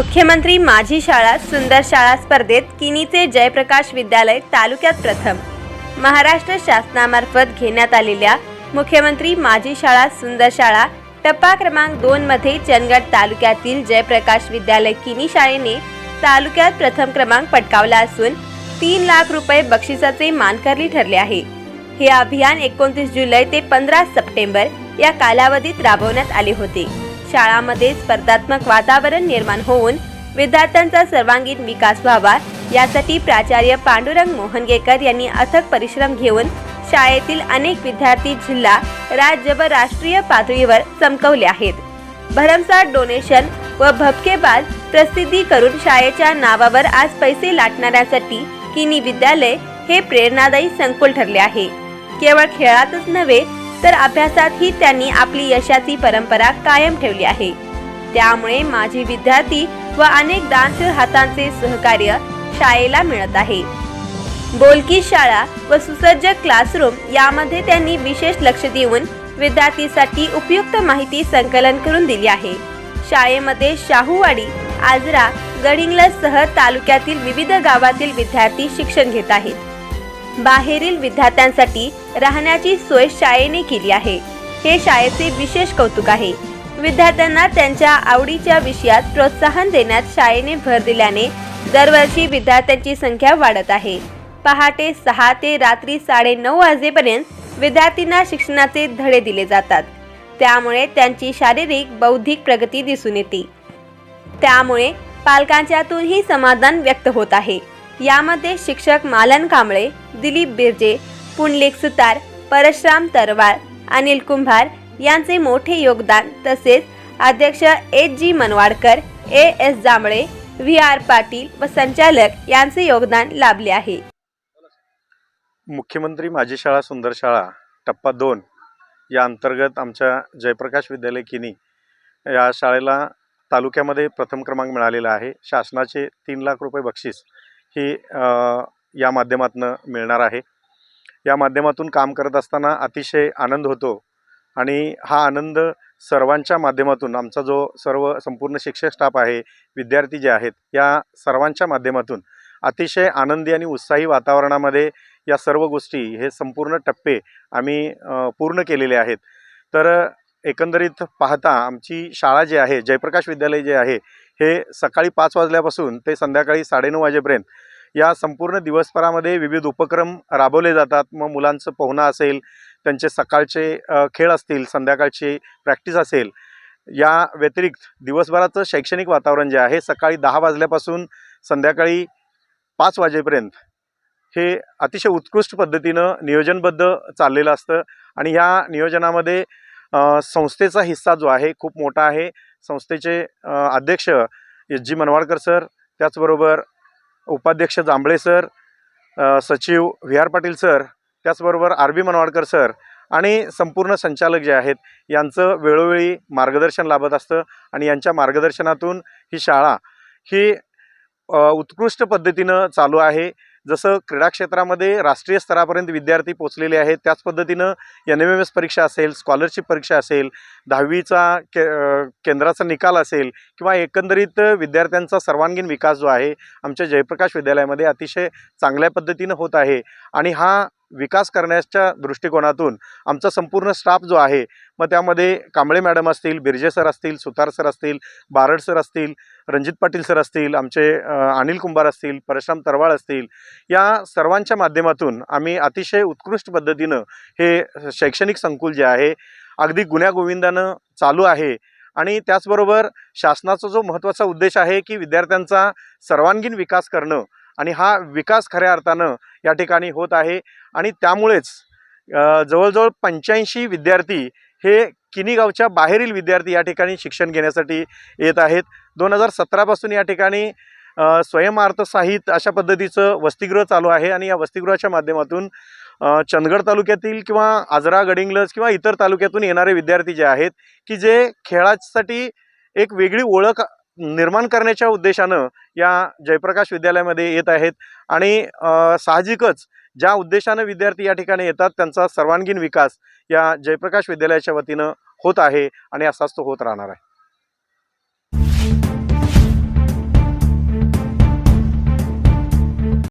मुख्यमंत्री माझी शाळा सुंदर शाळा स्पर्धेत किनीचे जयप्रकाश विद्यालय तालुक्यात प्रथम. महाराष्ट्र शासनामार्फत घेण्यात आलेल्या मुख्यमंत्री माझी शाळा सुंदर शाळा टप्पा क्रमांक दोन मध्ये चंदगड तालुक्यातील जयप्रकाश विद्यालय किनी शाळेने तालुक्यात प्रथम क्रमांक पटकावला असून तीन लाख रुपये बक्षिसाचे मानकरी ठरले आहे. हे अभियान एकोणतीस जुलै ते पंधरा सप्टेंबर या कालावधीत राबवण्यात आले होते. शाळामध्ये स्पर्धात्मक वातावरण निर्माण होऊन विद्यार्थ्यांचा सर्वांगीण विकास व्हावा यासाठी प्राचार्य पांडुरंग मोहनगेकर यांनी अथक परिश्रम घेऊन शाळेतील अनेक विद्यार्थी जिल्हा राज्य व राष्ट्रीय पातळीवर चमकवले आहेत. भरमसाठ डोनेशन व भपकेबाज प्रसिद्धी करून शाळेच्या नावावर आज पैसे लाटणाऱ्यांसाठी किनी विद्यालय हे प्रेरणादायी संकुल ठरले आहे. केवळ खेळातच नव्हे तर अभ्यासातही त्यांनी आपली यशाची परंपरा कायम ठेवली आहे. त्यामुळे माझी विद्यार्थी व अनेक दानशूर हातांचे सहकार्य शाळेला मिळत आहे. बोलकी शाळा व सुसज्ज क्लासरूम यामध्ये त्यांनी विशेष लक्ष देऊन विद्यार्थीसाठी उपयुक्त माहिती संकलन करून दिली आहे. शाळेमध्ये शाहूवाडी आजरा गडिंग्लजसह तालुक्यातील विविध गावातील विद्यार्थी शिक्षण घेत आहेत. बाहेरील विद्यार्थ्यांसाठी राहण्याची सोय शाळेने केली आहे. हे शाळेचे विशेष कौतुक आहे. विद्यार्थ्यांना त्यांच्या आवडीच्या विषयात प्रोत्साहन देण्यात शाळेने भर दिल्याने दरवर्षी विद्यार्थ्यांची संख्या वाढत आहे. पहाटे सहा ते रात्री साडे नऊ वाजेपर्यंत विद्यार्थ्यांना शिक्षणाचे धडे दिले जातात. त्यामुळे त्यांची शारीरिक बौद्धिक प्रगती दिसून येते. त्यामुळे पालकांच्यातूनही समाधान व्यक्त होत आहे. यामध्ये शिक्षक मालन कांबळे दिलीप बिर्जे पुंडलिक सुतार परशुराम तरवाळ अनिल कुंभार यांचे मोठे योगदान तसेच अध्यक्ष H G Manwadkar A S Jambhale V R Patil व संचालक यांचे योगदान लाभले आहे. मुख्यमंत्री माझी शाळा सुंदर शाळा टप्पा दोन या अंतर्गत आमच्या जयप्रकाश विद्यालय किनी या शाळेला तालुक्यामध्ये प्रथम क्रमांक मिळालेला आहे. शासनाचे तीन लाख रुपये बक्षीस ही या माध्यमातून मिळणार आहे. या माध्यमातून काम करत असताना अतिशय आनंद होतो आणि हा आनंद सर्वांच्या माध्यमातून आमचा जो सर्व संपूर्ण शिक्षक स्टाफ आहे विद्यार्थी जे आहेत या सर्वांच्या माध्यमातून अतिशय आनंदी आणि उत्साही वातावरणामध्ये या सर्व गोष्टी हे संपूर्ण टप्पे आम्ही पूर्ण केलेले आहेत. तर एकंदरीत पाहता आमची शाळा जी आहे जयप्रकाश विद्यालय जे आहे हे सकाळी पाच वाजल्यापासून ते संध्याकाळी साडेनऊ वाजेपर्यंत या संपूर्ण दिवसभरामध्ये विविध उपक्रम राबवले जातात. मग मुलांचं पोहणं असेल त्यांचे सकाळचे खेळ असतील संध्याकाळची प्रॅक्टिस असेल या व्यतिरिक्त दिवसभराचं शैक्षणिक वातावरण जे आहे सकाळी दहा वाजल्यापासून संध्याकाळी पाच वाजेपर्यंत हे अतिशय उत्कृष्ट पद्धतीनं नियोजनबद्ध चाललेलं असतं. आणि ह्या नियोजनामध्ये संस्थेचा हिस्सा जो आहे खूप मोठा आहे. संस्थेचे अध्यक्ष एस जी मनवाडकर सर त्याचबरोबर उपाध्यक्ष जांभळे सर सचिव व्ही आर पाटील सर त्याचबरोबर आर बी मनवाडकर सर आणि संपूर्ण संचालक जे आहेत यांचं वेळोवेळी मार्गदर्शन लाभत असतं आणि यांच्या मार्गदर्शनातून ही शाळा ही उत्कृष्ट पद्धतीनं चालू आहे. जसं क्रीडा क्षेत्रामध्ये राष्ट्रीय स्तरापर्यंत विद्यार्थी पोचलेले आहेत त्याच पद्धतीनं एन एम एम एस परीक्षा असेल स्कॉलरशिप परीक्षा असेल दहावीचा के केंद्राचा निकाल असेल किंवा एकंदरीत विद्यार्थ्यांचा सर्वांगीण विकास जो आहे आमच्या जयप्रकाश विद्यालयामध्ये अतिशय चांगल्या पद्धतीनं होत आहे. आणि हा विकास करण्याच्या दृष्टिकोनातून आमचा संपूर्ण स्टाफ जो आहे मग त्यामध्ये कांबळे मॅडम असतील बिर्जे सर असतील सुतार सर असतील बारड सर असतील रणजित पाटील सर असतील आमचे अनिल कुंभार असतील परशुराम तरवाळ असतील या सर्वांच्या माध्यमातून आम्ही अतिशय उत्कृष्ट पद्धतीनं हे शैक्षणिक संकुल जे आहे अगदी गुण्यागोविंदानं चालू आहे. आणि त्याचबरोबर शासनाचा जो महत्त्वाचा उद्देश आहे की विद्यार्थ्यांचा सर्वांगीण विकास करणं आणि हा विकास खऱ्या अर्थानं या ठिकाणी होत आहे. आणि त्यामुळेच जवळजवळ पंच्याऐंशी विद्यार्थी हे किनीगावच्या बाहेरील विद्यार्थी या ठिकाणी शिक्षण घेण्यासाठी येत आहेत. दोन हजार सतरापासून या ठिकाणी अ, साहित्य अशा पद्धतीचं वसतिगृह चालू आहे आणि या वसतिगृहाच्या माध्यमातून चंदगड तालुक्यातील किंवा आजरा गडिंग्लज किंवा इतर तालुक्यातून येणारे विद्यार्थी जे आहेत की जे खेळासाठी एक वेगळी ओळख निर्माण करण्याच्या उद्देशानं या जयप्रकाश विद्यालयामध्ये येत आहेत. आणि साहजिकच ज्या उद्देशानं विद्यार्थी या ठिकाणी येतात त्यांचा सर्वांगीण विकास या जयप्रकाश विद्यालयाच्या वतीनं होत आहे आणि असाच तो होत राहणार आहे.